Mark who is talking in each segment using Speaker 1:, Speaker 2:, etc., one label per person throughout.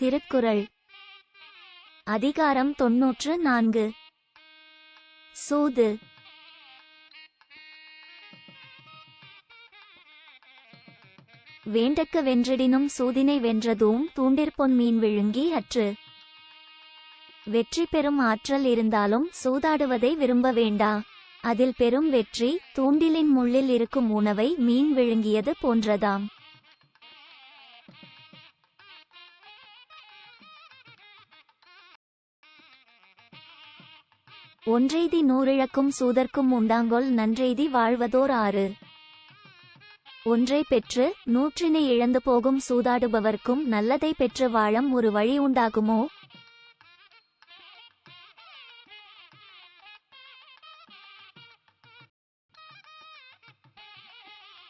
Speaker 1: திருக்குறள். அதிகாரம் தொன்னூற்று நான்கு. சூது. வேண்டக்க வென்றடினும் சூதினை வென்றதும் தூண்டிற்பொன் மீன் விழுங்கி அற்று. வெற்றி பெறும் ஆற்றல் இருந்தாலும் சூதாடுவதை விரும்ப வேண்டா. அதில் பெரும் வெற்றி தூண்டிலின் முள்ளில் இருக்கும் உணவை மீன் விழுங்கியது போன்றதாம். ஒன்றெய்தி நூறிழக்கும் சூதர்க்கும் உண்டாங்கொல் நன்றெய்தி வாழ்வதோர் ஆறு. ஒன்றை பெற்று நூற்றினை இழந்து போகும் சூதாடுபவர்க்கும் நல்லதை பெற்று வாழம் ஒரு வழி உண்டாகுமோ?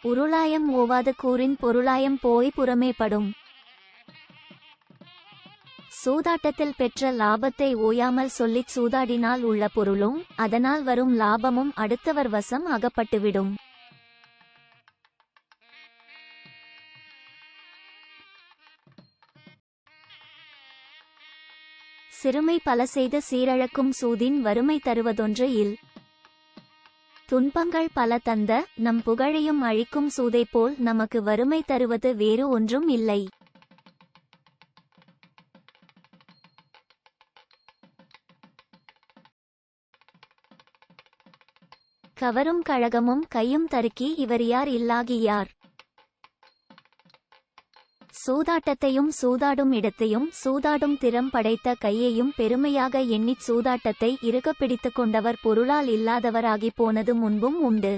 Speaker 1: உருளாயம் ஓவாத கூறின் பொருளாயம் போய் புறமேப்படும் சூதாட்டத்தில் பெற்ற லாபத்தை ஓயாமல் சொல்லிச் சூதாடினால் உள்ள பொருளும் அதனால் வரும் லாபமும் அடுத்தவர் வசம் அகப்பட்டுவிடும். சிறுமை பல செய்து சீரழக்கும் சூதின் வறுமை தருவதொன்று இல். துன்பங்கள் பல தந்த நம் புகழையும் அழிக்கும் சூதைப் போல் நமக்கு வறுமை தருவது வேறு ஒன்றும் இல்லை. கவரும் கழகமும் கையும் தருக்கி இவர் யார் இல்லாகியார் சூதாட்டத்தையும் சூதாடும் இடத்தையும் சூதாடும் திறம் படைத்த கையையும் பெருமையாக எண்ணிச் சூதாட்டத்தை இறுக பிடித்துக் கொண்டவர் பொருளால் இல்லாதவராகி போனது முன்பும் உண்டு.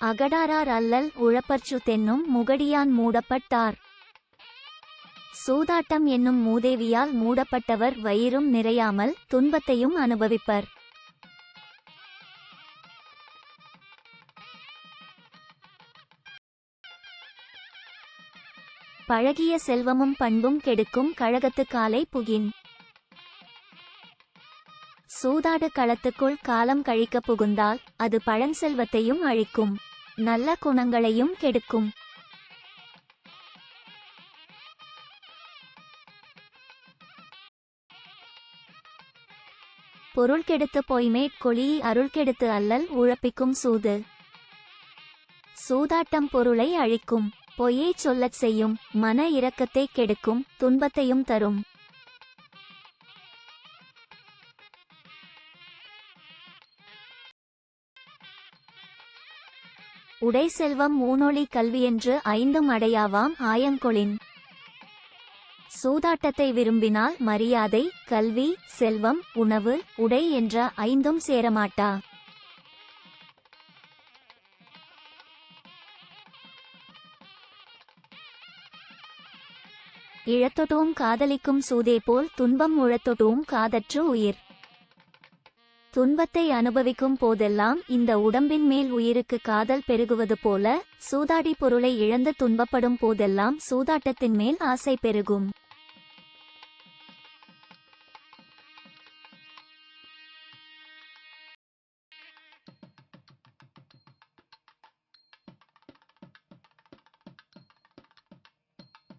Speaker 1: அகடாரார் அல்லல் உழப்பற்று தென்னும் முகடியான் மூடப்பட்டார். சூதாட்டம் என்னும் மூதேவியால் மூடப்பட்டவர் வயிறும் நிறையாமல் துன்பத்தையும் அனுபவிப்பர். பழகிய செல்வமும் பண்பும் கெடுக்கும் கழகத்து காலை புகின். சூதாடு களத்துக்குள் காலம் கழிக்க புகுந்தால் அது பழஞ்செல்வத்தையும் அழிக்கும். நல்ல குணங்களையும் கெடுக்கும். பொருள் கெடுத்து பொய்மேற் கொழி அருள் கெடுத்து அல்லல் உழப்பிக்கும் சூது. சூதாட்டம் பொருளை அழிக்கும் பொய்யைச் சொல்லச் செய்யும் மன இரக்கத்தை கெடுக்கும் துன்பத்தையும் தரும். உடை செல்வம் ஊனொளி கல்வியென்று ஐந்தும் அடையாவாம் ஆயங்கொளின். சூதாட்டத்தை விரும்பினால் மரியாதை கல்வி செல்வம் உணவு உடை என்ற ஐந்தும் சேரமாட்டா? இழத்தொட்டும் காதலிக்கும் சூதே போல் துன்பம் உழத்தொட்டோம் காதற்று உயிர். துன்பத்தை அனுபவிக்கும் போதெல்லாம் இந்த உடம்பின் மேல் உயிருக்கு காதல் பெருகுவது போல சூதாடி பொருளை இழந்து துன்பப்படும் போதெல்லாம் சூதாட்டத்தின் மேல் ஆசை பெருகும்.